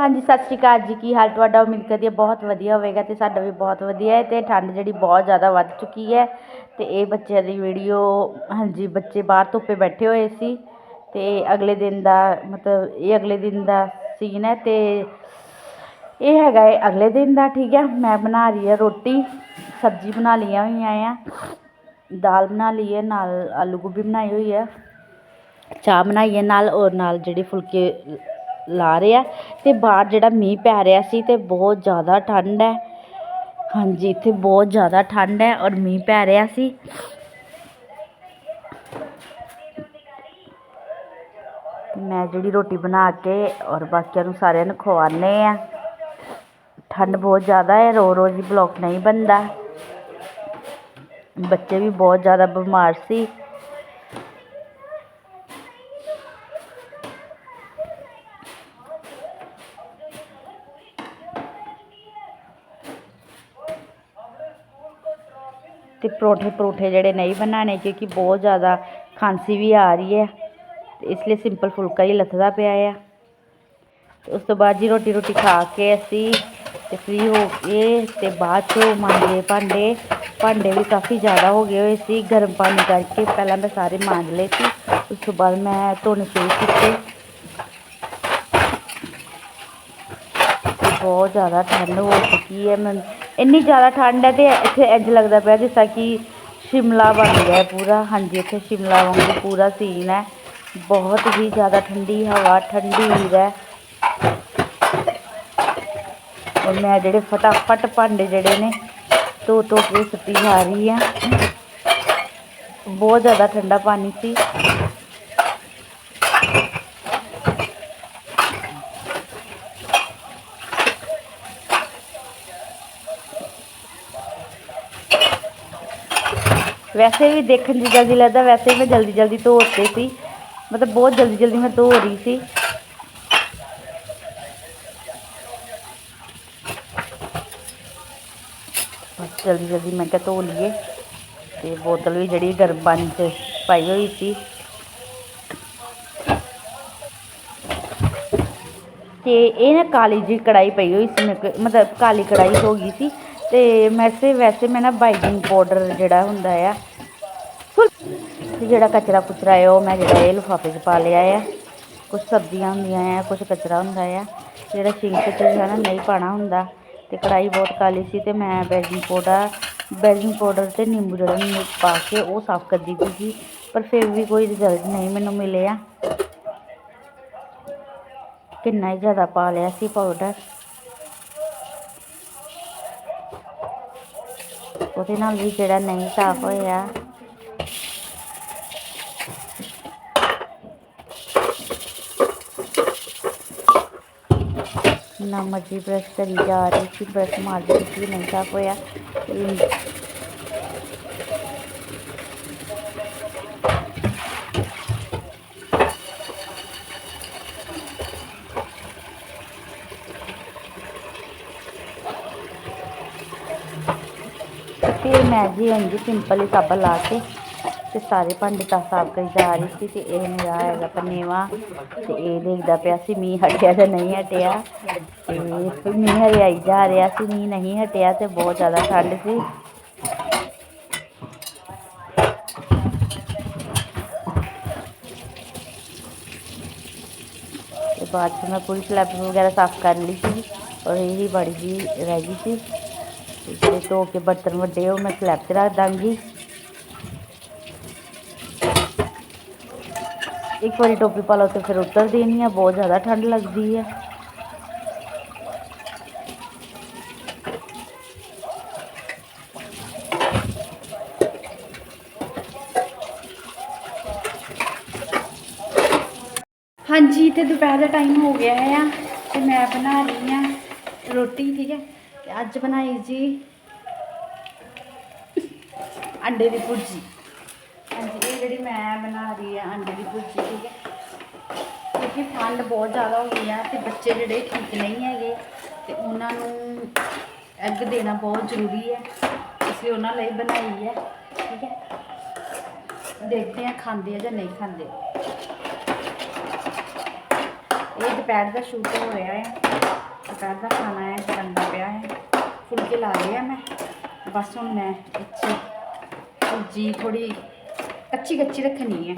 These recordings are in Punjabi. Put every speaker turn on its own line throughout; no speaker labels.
ਹਾਂਜੀ, ਸਤਿ ਸ਼੍ਰੀ ਅਕਾਲ ਜੀ। ਕੀ ਹਾਲ ਤੁਹਾਡਾ? ਉਮੀਦ ਕਰਦੀ ਹੈ ਬਹੁਤ ਵਧੀਆ ਹੋਵੇਗਾ ਤੇ ਸਾਡਾ ਵੀ ਬਹੁਤ ਵਧੀਆ ਹੈ ਤੇ ਠੰਡ ਜਿਹੜੀ ਬਹੁਤ ਜ਼ਿਆਦਾ ਵੱਧ ਚੁੱਕੀ ਹੈ ਤੇ ਇਹ ਬੱਚਿਆਂ ਦੀ ਵੀਡੀਓ, ਹਾਂਜੀ, ਬੱਚੇ ਬਾਹਰ ਧੁੱਪੇ ਬੈਠੇ ਹੋਏ ਸੀ ਤੇ ਅਗਲੇ ਦਿਨ ਦਾ, ਮਤਲਬ ਇਹ ਅਗਲੇ ਦਿਨ ਦਾ ਸੀਨ ਹੈ ਤੇ ਇਹ ਹੈਗਾ ਹੈ ਅਗਲੇ ਦਿਨ ਦਾ, ਠੀਕ ਹੈ। ਮੈਂ ਬਣਾ ਰਹੀ ਹਾਂ ਰੋਟੀ, ਸਬਜ਼ੀ ਬਣਾ ਲਈਆਂ ਹੋਈਆਂ ਆ, ਦਾਲ ਬਣਾ ਲਈ ਹੈ, ਨਾਲ ਆਲੂ ਗੋਭੀ ਬਣਾਈ ਹੋਈ ਹੈ, ਚਾਹ ਬਣਾਈ ਹੈ ਨਾਲ, ਔਰ ਨਾਲ ਜਿਹੜੇ ਫੁਲਕੇ ਲਾ ਰਿਹਾ ਆ ਤੇ ਬਾਹਰ ਜਿਹੜਾ ਮੀਂਹ ਪੈ ਰਿਹਾ ਸੀ ਤੇ ਬਹੁਤ ਜ਼ਿਆਦਾ ਠੰਡ ਹੈ। ਹਾਂਜੀ, ਇੱਥੇ ਬਹੁਤ ਜ਼ਿਆਦਾ ਠੰਡ ਹੈ ਔਰ ਮੀਂਹ ਪੈ ਰਿਹਾ ਸੀ। ਮੈਂ ਜਿਹੜੀ ਰੋਟੀ ਬਣਾ ਕੇ ਔਰ ਬਾਕੀਆਂ ਨੂੰ ਸਾਰਿਆਂ ਨੂੰ ਖਵਾਉਂਦੇ ਆ। ਠੰਡ ਬਹੁਤ ਜ਼ਿਆਦਾ ਹੈ ਰੋ ਰੋਜ਼ ਹੀ ਨਹੀਂ ਬਣਦਾ। ਬੱਚੇ ਵੀ ਬਹੁਤ ਜ਼ਿਆਦਾ ਬਿਮਾਰ ਸੀ। ਤੇ ਪਰੌਂਠੇ ਪਰੌਂਠੇ ਜਿਹੜੇ ਨਹੀਂ ਬਣਾਉਣੇ ਕਿਉਂਕਿ ਬਹੁਤ ਜ਼ਿਆਦਾ ਖਾਂਸੀ ਵੀ ਆ ਰਹੀ ਹੈ। ਤੇ ਇਸ ਲਈ ਸਿੰਪਲ ਫੁਲਕਾ ਹੀ ਲੱਥਦਾ ਪਿਆ ਆ। ਤੇ ਉਸ ਤੋਂ ਬਾਅਦ ਜੀ ਰੋਟੀ ਰੋਟੀ ਖਾ ਕੇ ਅਸੀਂ ਤੇ ਫ੍ਰੀ ਹੋ ਕੇ ਤੇ ਬਾਅਦ ਚੋਂ ਮਾਂਜੇ ਭਾਂਡੇ। ਭਾਂਡੇ ਵੀ ਕਾਫੀ ਜ਼ਿਆਦਾ ਹੋ ਗਏ ਹੋਏ ਸੀ, ਗਰਮ ਪਾਣੀ ਕਰਕੇ ਪਹਿਲਾਂ ਮੈਂ ਸਾਰੇ ਮਾਂਜ ਲਏ ਸੀ, ਉਸ ਤੋਂ ਬਾਅਦ ਮੈਂ ਧੋਣੇ ਸ਼ੁਰੂ ਕੀਤੇ। ਤੇ ਬਹੁਤ ਜ਼ਿਆਦਾ ਠੰਡ ਹੋ ਚੁੱਕੀ ਹੈ, ਮੈਂ ਇੰਨੀ ਜ਼ਿਆਦਾ ਠੰਡ ਹੈ ਤੇ ਇੱਥੇ ਇੰਝ ਲੱਗਦਾ ਪਿਆ ਜਿਸ ਤਰ੍ਹਾਂ ਕਿ ਸ਼ਿਮਲਾ ਬਣ ਗਿਆ ਪੂਰਾ। ਹਾਂਜੀ, ਇੱਥੇ ਸ਼ਿਮਲਾ ਵਾਂਗੂ ਪੂਰਾ ਸੀਨ ਹੈ। ਬਹੁਤ ਹੀ ਜ਼ਿਆਦਾ ਠੰਡੀ ਹਵਾ, ਠੰਡੀ ਹੈ। ਔਰ ਮੈਂ ਜਿਹੜੇ ਫਟਾਫਟ ਭਾਂਡੇ ਜਿਹੜੇ ਨੇ ਧੋ ਧੋ ਕੇ ਸੁੱਟੀ ਜਾ ਰਹੀ ਆ ਬਹੁਤ ਜ਼ਿਆਦਾ ਠੰਡਾ ਪਾਣੀ ਸੀ। ਵੈਸੇ ਵੀ ਦੇਖਣ ਦੀ ਜਲਦੀ ਲੱਗਦਾ, ਵੈਸੇ ਵੀ ਮੈਂ ਜਲਦੀ ਜਲਦੀ ਧੋਤੇ ਸੀ। ਮਤਲਬ ਬਹੁਤ ਜਲਦੀ ਜਲਦੀ ਮੈਂ ਧੋ ਰਹੀ ਸੀ। ਬਸ ਜਲਦੀ ਜਲਦੀ ਮੈਂ ਕਿਹਾ ਧੋ ਲਈਏ। ਤੇ ਬੋਤਲ ਵੀ ਜਿਹੜੀ ਗਰਮ ਪਾਣੀ 'ਚ ਪਾਈ ਹੋਈ ਸੀ। ਤੇ ਇਹ ਨਾ ਕਾਲੀ ਜੀ ਕੜਾਈ ਪਈ ਹੋਈ ਸੀ, ਮੇਰੇ ਕੋਲ, ਮਤਲਬ ਕਾਲੀ ਕੜਾਈ ਹੋ ਗਈ ਸੀ। ਤੇ ਵੈਸੇ ਵੈਸੇ ਮੈਂ ਨਾ ਬਾਈਕਿੰਗ ਪਾਊਡਰ ਜਿਹੜਾ ਹੁੰਦਾ ਆ ਤੇ ਜਿਹੜਾ ਕਚਰਾ ਕੁਚਰਾ ਹੈ ਉਹ ਮੈਂ ਜਿਹੜਾ ਇਹ ਲਿਫਾਫੇ 'ਚ ਪਾ ਲਿਆ ਆ। ਕੁਝ ਸਬਜ਼ੀਆਂ ਹੁੰਦੀਆਂ ਆ ਕੁਝ ਕਚਰਾ ਹੁੰਦਾ ਆ। ਜਿਹੜਾ ਸਿੰਕ 'ਚ ਹੈ ਨਾ ਨਹੀਂ ਪਾਣਾ ਹੁੰਦਾ। ਤੇ ਕੜਾਈ ਬਹੁਤ ਕਾਲੀ ਸੀ ਤੇ ਮੈਂ ਬੇਕਿੰਗ ਪਾਊਡਰ ਬੇਕਿੰਗ ਪਾਊਡਰ ਤੇ ਨਿੰਬੂ ਜਿਹੜਾ ਮੈਨੂੰ ਪਾ ਕੇ ਉਹ ਸਾਫ਼ ਕਰ ਦਿੱਤੀ ਸੀ। ਪਰ ਫਿਰ ਵੀ ਕੋਈ ਰਿਜ਼ਲਟ ਨਹੀਂ ਮੈਨੂੰ ਮਿਲਿਆ। ਕਿੰਨਾ ਹੀ ਜ਼ਿਆਦਾ ਪਾ ਲਿਆ ਸੀ ਪਾਊਡਰ। ਉਹਦੇ ਨਾਲ ਵੀ ਜਿਹੜਾ ਨਹੀਂ ਸਾਫ਼ ਹੋਇਆ। ਨਾ ਮਰਜ਼ੀ ਬਰਸ਼ ਕਰੀ ਜਾ ਰਹੀ ਸੀ ਬਰਸ਼ ਮਾਰਦੀ ਰਹੀ ਸੀ ਨਹੀਂ ਸਾਫ਼ ਹੋਇਆ ਤੇ ਫਿਰ ਮੈਂ ਜੀ ਇੰਝ ਸਿੰਪਲ ਹੀ ਸਾਬਣ ਲਾ ਕੇ ਤੇ ਸਾਰੇ ਭਾਂਡੇ ਤਾਂ ਸਾਫ਼ ਕਰੀ ਜਾ ਰਹੀ ਸੀ ਤੇ ਇਹ ਮੇਰਾ ਹੈਗਾ ਪਨੇਵਾ ਤੇ ਇਹ ਦੇਖਦਾ ਪਿਆ ਸੀ ਮੀਂਹ ਹਟਿਆ ਜਾਂ ਨਹੀਂ ਹਟਿਆ। ਤੇ ਮੀਂਹ ਹਰਿਆਈ ਜਾ ਰਿਹਾ ਸੀ, ਮੀਂਹ ਨਹੀਂ ਹਟਿਆ ਤੇ ਬਹੁਤ ਜ਼ਿਆਦਾ ਠੰਡ ਸੀ। ਤੇ ਬਾਅਦ 'ਚ ਮੈਂ ਪੂਰੀ ਸਲੈਬ ਵਗੈਰਾ ਸਾਫ਼ ਕਰ ਲਈ ਸੀ ਔਰ ਇਹ ਹੀ ਬੜੀ ਜੀ ਰਹਿ ਗਈ ਸੀ। ਤੇ ਧੋ ਕੇ ਬਰਤਨ ਵੱਡੇ ਉਹ ਮੈਂ ਸਲੈਬ 'ਤੇ ਰੱਖ ਦਾਂਗੀ। ਇੱਕ ਵਾਰੀ ਟੋਪੀ ਪਾ ਲਓ ਤੇ ਫਿਰ ਉਤਰਦੀ ਨਹੀਂ ਆ ਬਹੁਤ ਜ਼ਿਆਦਾ ਠੰਡ ਲੱਗਦੀ ਹੈ ਹਾਂਜੀ ਤੇ ਦੁਪਹਿਰ ਦਾ ਟਾਈਮ ਹੋ ਗਿਆ ਹੈ ਆ ਤੇ ਮੈਂ ਬਣਾ ਰਹੀ ਆ ਰੋਟੀ ਠੀਕ ਹੈ ਤੇ ਅੱਜ ਬਣਾਈ ਜੀ ਅੰਡੇ ਦੀ ਭੁਰਜੀ ਹਾਂਜੀ ਇਹ ਜਿਹੜੀ ਮੈਂ ਬਣਾ ਰਹੀ ਆ ਅੰਡੇ ਦੀ ਭੁਰਜੀ, ਠੀਕ ਹੈ। ਕਿਉਂਕਿ ਠੰਡ ਬਹੁਤ ਜ਼ਿਆਦਾ ਹੋ ਗਈ ਆ ਤੇ ਬੱਚੇ ਜਿਹੜੇ ਠੀਕ ਨਹੀਂ ਹੈਗੇ ਤੇ ਉਹਨਾਂ ਨੂੰ ਐਗ ਦੇਣਾ ਬਹੁਤ ਜ਼ਰੂਰੀ ਹੈ। ਇਸ ਲਈ ਉਹਨਾਂ ਲਈ ਬਣਾਈ ਹੈ, ਠੀਕ ਹੈ। ਦੇਖਦੇ ਆ ਖਾਂਦੇ ਆ ਜਾਂ ਨਹੀਂ ਖਾਂਦੇ। ਇਹ ਦੁਪਹਿਰ ਦਾ ਸ਼ੂਟ ਹੋ ਰਿਹਾ ਹੈ। ਦੁਪਹਿਰ ਦਾ ਖਾਣਾ ਹੈ, ਬਣਦਾ ਪਿਆ ਹੈ। ਫੁਲਕੇ ਲਾ ਲਏ ਆ ਮੈਂ। ਬਸ ਹੁਣ ਮੈਂ ਇੱਥੇ ਸਬਜ਼ੀ ਥੋੜੀ ਕੱਚੀ ਕੱਚੀ ਰੱਖਣੀ ਹੈ।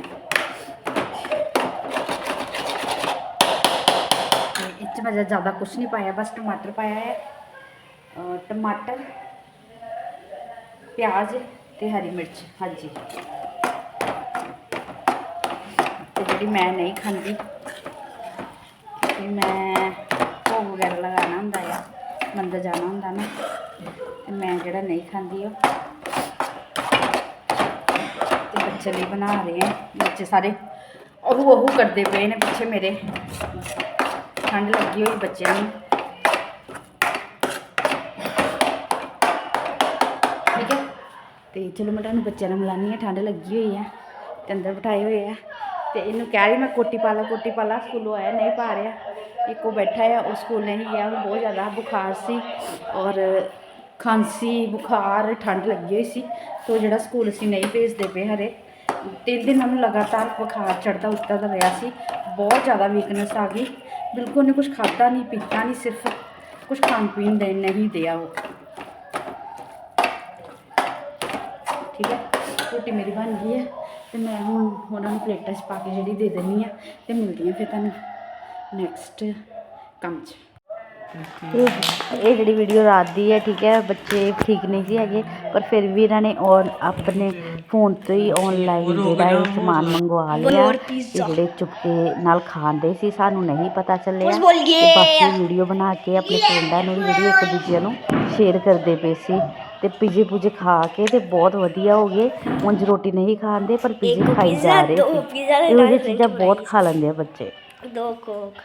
ਤੇ ਇਹ ਮੈਂ ਜ਼ਿਆਦਾ ਕੁਝ ਨਹੀਂ ਪਾਇਆ, ਬਸ ਟਮਾਟਰ ਪਾਇਆ ਹੈ ਟਮਾਟਰ, ਪਿਆਜ਼ ਤੇ ਹਰੀ ਮਿਰਚ, ਹਾਂਜੀ। ਤੇ ਜਿਹੜੀ ਮੈਂ ਨਹੀਂ ਖਾਂਦੀ ਕਿ ਮੈਂ ਭੋਗ ਵਗੈਰਾ ਲਗਾਉਣਾ ਹੁੰਦਾ ਆ, ਮੰਦਰ ਜਾਣਾ ਹੁੰਦਾ ਨਾ, ਤੇ ਮੈਂ ਜਿਹੜਾ ਨਹੀਂ ਖਾਂਦੀ ਉਹ ਬੱਚੇ ਲਈ ਬਣਾ ਰਹੇ ਆ ਬੱਚੇ ਸਾਰੇ ਉਹ ਉਹ ਕਰਦੇ ਪਏ ਨੇ ਪਿੱਛੇ ਮੇਰੇ। ਠੰਡ ਲੱਗੀ ਹੋਈ ਬੱਚਿਆਂ ਨੂੰ। ਠੀਕ ਹੈ? ਤੇ ਚਲੋ ਮੈਂ ਤੁਹਾਨੂੰ ਬੱਚਿਆਂ ਨੂੰ ਮਿਲਾਨੀ ਹੈ, ਠੰਡ ਲੱਗੀ ਹੋਈ ਹੈ ਤੇ ਅੰਦਰ ਬਿਠਾਏ ਹੋਏ ਆ। ਤੇ ਇਹਨੂੰ ਕਹਿ ਰਹੀ ਮੈਂ ਕੋਟੀ ਪਾ ਲਾ, ਕੋਟੀ ਪਾ ਲਾ, ਸਕੂਲੋਂ ਆਇਆ, ਨਹੀਂ ਪਾ ਰਿਹਾ। ਇੱਕੋ ਬੈਠਾ ਆ, ਉਹ ਸਕੂਲ ਨਹੀਂ ਗਿਆ, ਉਹਨੂੰ ਬਹੁਤ ਜ਼ਿਆਦਾ ਬੁਖਾਰ ਸੀ ਔਰ ਖਾਂਸੀ, ਬੁਖਾਰ, ਠੰਡ ਲੱਗੀ ਹੋਈ ਸੀ। ਤੋ ਜਿਹੜਾ ਸਕੂਲ ਅਸੀਂ ਨਹੀਂ ਭੇਜਦੇ ਪਏ ਹਰੇ ਤਿੰਨ ਦਿਨ ਉਹਨੂੰ ਲਗਾਤਾਰ ਬੁਖਾਰ ਚੜਦਾ ਉੱਤਰਦਾ ਰਿਹਾ ਸੀ। ਬਹੁਤ ਜ਼ਿਆਦਾ ਵੀਕਨੈਸ ਆ ਗਈ। ਬਿਲਕੁਲ ਉਹਨੇ ਕੁਝ ਖਾਧਾ ਨਹੀਂ ਪੀਤਾ ਨਹੀਂ ਸਿਰਫ ਕੁਝ ਖਾਣ ਪੀਣ ਦੇ ਨਹੀਂ ਦਿਆ ਉਹ। ਠੀਕ ਹੈ, ਰੋਟੀ ਮੇਰੀ ਬਣ ਗਈ ਹੈ ਤੇ ਮੈਂ ਹੁਣ ਉਹਨਾਂ ਨੂੰ ਪਲੇਟਾਂ 'ਚ ਪਾ ਕੇ ਜਿਹੜੀ ਦੇ ਦਿੰਨੀ ਆ ਤੇ ਮਿਲਦੀ ਆ ਫਿਰ ਤੁਹਾਨੂੰ ਨੈਕਸਟ ਕੰਮ 'ਚ। ਇਹ ਜਿਹੜੀ ਵੀਡੀਓ ਰਾਤ ਦੀ ਹੈ ਠੀਕ ਹੈ ਬੱਚੇ ਠੀਕ ਨਹੀਂ ਸੀ ਹੈਗੇ ਪਰ ਫਿਰ ਵੀ ਇਹਨਾਂ ਨੇ ਔਰ ਆਪਣੇ ਫੋਨ ਤੋਂ ਹੀ ਆਨਲਾਈਨ ਜਿਹੜਾ ਇਹ ਸਮਾਨ ਮੰਗਵਾ ਲਿਆ। ਇਹ ਜਿਹੜੇ ਚੁਪਕੇ ਨਾਲ ਖਾਂਦੇ ਸੀ ਸਾਨੂੰ ਨਹੀਂ ਪਤਾ ਚੱਲਿਆ। ਤੇ ਬਾਕੀ ਵੀਡੀਓ ਬਣਾ ਕੇ ਆਪਣੇ ਫਰੈਂਡਾਂ ਨੂੰ ਵੀ ਜਿਹੜੀ ਇੱਕ ਦੂਜੇ ਨੂੰ ਸ਼ੇਅਰ ਕਰਦੇ ਪਏ ਸੀ। ਤੇ ਪੀਜੇ ਪੂਜੇ ਖਾ ਕੇ ਤੇ ਬਹੁਤ ਵਧੀਆ ਹੋ ਗਏ। ਉਂਝ ਰੋਟੀ ਨਹੀਂ ਖਾਂਦੇ ਪਰ ਪੀਜੇ ਖਾਈ ਜਾ ਰਹੇ ਸੀ। ਇਹ ਚੀਜ਼ਾਂ ਬਹੁਤ ਖਾ ਲੈਂਦੇ ਆ ਬੱਚੇ।
ਦੋ ਕੋਕ